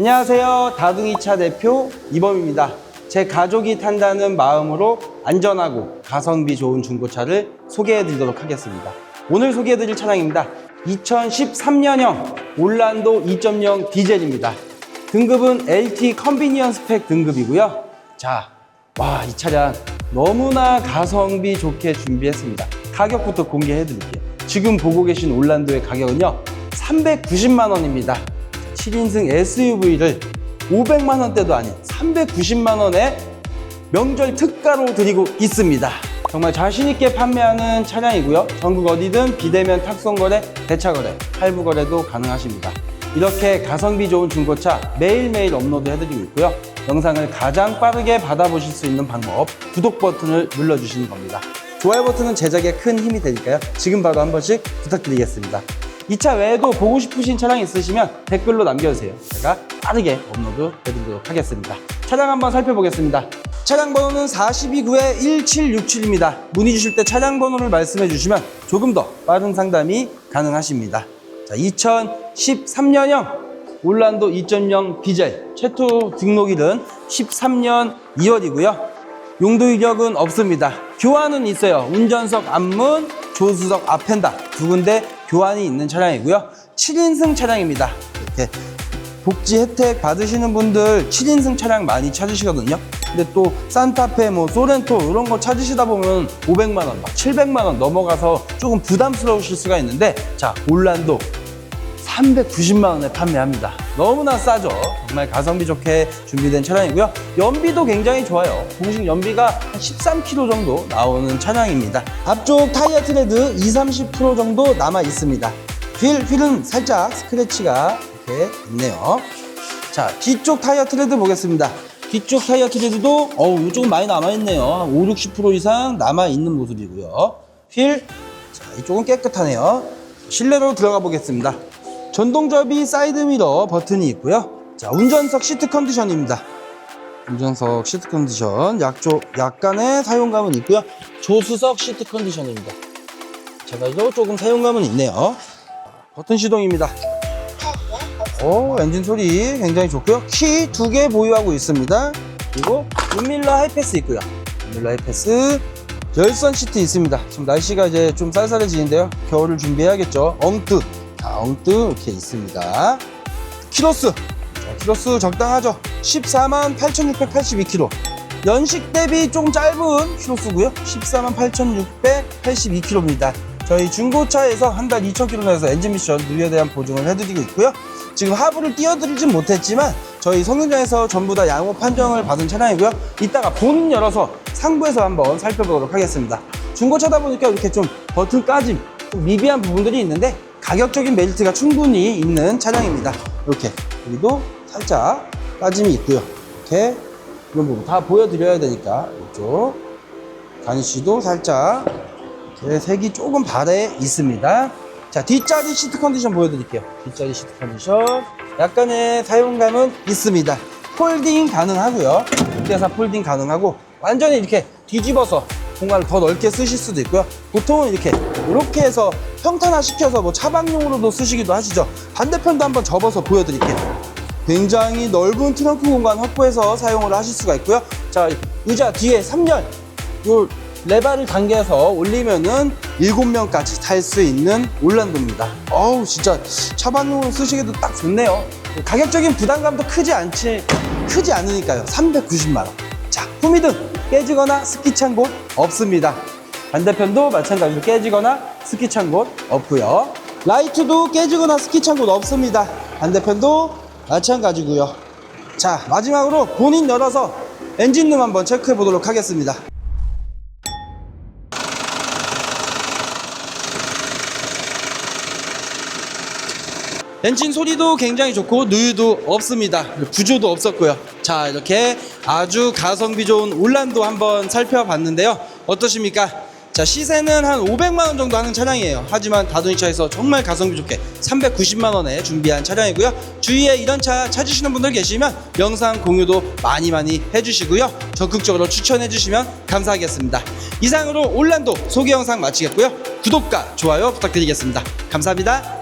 안녕하세요. 다둥이차 대표 이범입니다. 제 가족이 탄다는 마음으로 안전하고 가성비 좋은 중고차를 소개해 드리도록 하겠습니다. 오늘 소개해 드릴 차량입니다. 2013년형 올란도 2.0 디젤입니다. 등급은 LT 컨비니언스 팩 등급이고요. 자, 와, 이 차량 너무나 가성비 좋게 준비했습니다. 가격부터 공개해 드릴게요. 지금 보고 계신 올란도의 가격은요, 390만 원입니다. 7인승 SUV를 500만 원대도 아닌 390만 원에 명절 특가로 드리고 있습니다. 정말 자신있게 판매하는 차량이고요. 전국 어디든 비대면 탁송거래, 대차거래, 할부거래도 가능하십니다. 이렇게 가성비 좋은 중고차 매일매일 업로드 해드리고 있고요. 영상을 가장 빠르게 받아보실 수 있는 방법, 구독 버튼을 눌러주시는 겁니다. 좋아요 버튼은 제작에 큰 힘이 되니까요. 지금 바로 한 번씩 부탁드리겠습니다. 이 차 외에도 보고 싶으신 차량 있으시면 댓글로 남겨주세요. 제가 빠르게 업로드 해드리도록 하겠습니다. 차량 한번 살펴보겠습니다. 차량 번호는 429의 1767입니다. 문의 주실 때 차량 번호를 말씀해 주시면 조금 더 빠른 상담이 가능하십니다. 자, 2013년형 올란도 2.0 디젤 최초 등록일은 13년 2월이고요. 용도 이력은 없습니다. 교환은 있어요. 운전석 앞문, 조수석 앞펜다 두 군데 교환이 있는 차량이고요. 7인승 차량입니다. 이렇게 복지 혜택 받으시는 분들 7인승 차량 많이 찾으시거든요. 근데 또 산타페, 뭐 소렌토 이런 거 찾으시다 보면 500만 원, 막 700만 원 넘어가서 조금 부담스러우실 수가 있는데 자 올란도 390만 원에 판매합니다. 너무나 싸죠. 정말 가성비 좋게 준비된 차량이고요. 연비도 굉장히 좋아요. 공식 연비가 한 13km 정도 나오는 차량입니다. 앞쪽 타이어 트레드 20, 30% 정도 남아 있습니다. 휠, 휠은 살짝 스크래치가 이렇게 있네요. 자, 뒤쪽 타이어 트레드 보겠습니다. 뒤쪽 타이어 트레드도 어우, 조금 많이 남아 있네요. 5, 60% 이상 남아 있는 모습이고요. 휠, 자, 이쪽은 깨끗하네요. 실내로 들어가 보겠습니다. 전동접이 사이드미러 버튼이 있고요. 자, 운전석 시트 컨디션입니다. 운전석 시트 컨디션 약쪽 약간의 사용감은 있고요. 조수석 시트 컨디션입니다. 제가 이거 조금 사용감은 있네요. 버튼 시동입니다. 오, 엔진 소리 굉장히 좋고요. 키 두 개 보유하고 있습니다. 그리고 윤밀러 하이패스 있고요. 윤밀러 하이패스 열선 시트 있습니다. 지금 날씨가 이제 좀 쌀쌀해지는데요. 겨울을 준비해야겠죠. 엉뜨, 자, 엉뜨 이렇게 있습니다. 키로수, 자, 키로수 적당하죠. 14만 8,682km. 연식 대비 좀 짧은 키로수고요. 14만 8,682km입니다. 저희 중고차에서 한 달 2,000km 내서 엔진 미션 누유에 대한 보증을 해드리고 있고요. 지금 하부를 띄워드리진 못했지만 저희 성능장에서 전부 다 양호 판정을 받은 차량이고요. 이따가 본 열어서 상부에서 한번 살펴보도록 하겠습니다. 중고차다 보니까 이렇게 좀 버튼 까짐, 좀 미비한 부분들이 있는데 가격적인 메리트가 충분히 있는 차량입니다. 이렇게 여기도 살짝 까짐이 있고요. 이렇게 이런 부분 다 보여드려야 되니까 이쪽 가니쉬도 살짝 색이 조금 발에 있습니다. 자, 뒷자리 시트 컨디션 보여드릴게요. 뒷자리 시트 컨디션. 약간의 사용감은 있습니다. 폴딩 가능하고요. 국대사 폴딩 가능하고 완전히 이렇게 뒤집어서 공간을 더 넓게 쓰실 수도 있고요. 보통은 이렇게 이렇게 해서 평탄화 시켜서 뭐 차박용으로도 쓰시기도 하시죠. 반대편도 한번 접어서 보여드릴게요. 굉장히 넓은 트렁크 공간 확보해서 사용을 하실 수가 있고요. 자, 의자 뒤에 3열 요 레바를 당겨서 올리면은 7명까지 탈 수 있는 올란도입니다. 어우, 진짜 차박용으로 쓰시기도 딱 좋네요. 가격적인 부담감도 크지 않지, 크지 않으니까요. 390만 원. 자, 후미등 깨지거나 스키 찬곳 없습니다. 반대편도 마찬가지로 깨지거나 스키 찬 곳 없고요. 라이트도 깨지거나 스키 찬 곳 없습니다. 반대편도 마찬가지고요. 자, 마지막으로 본인 열어서 엔진룸 한번 체크해 보도록 하겠습니다. 엔진 소리도 굉장히 좋고 누유도 없습니다. 구조도 없었고요. 자 이렇게 아주 가성비 좋은 올란도 한번 살펴봤는데요. 어떠십니까? 자 시세는 한 500만 원 정도 하는 차량이에요. 하지만 다도니차에서 정말 가성비 좋게 390만 원에 준비한 차량이고요. 주위에 이런 차 찾으시는 분들 계시면 영상 공유도 많이 많이 해주시고요. 적극적으로 추천해 주시면 감사하겠습니다. 이상으로 올란도 소개 영상 마치겠고요. 구독과 좋아요 부탁드리겠습니다. 감사합니다.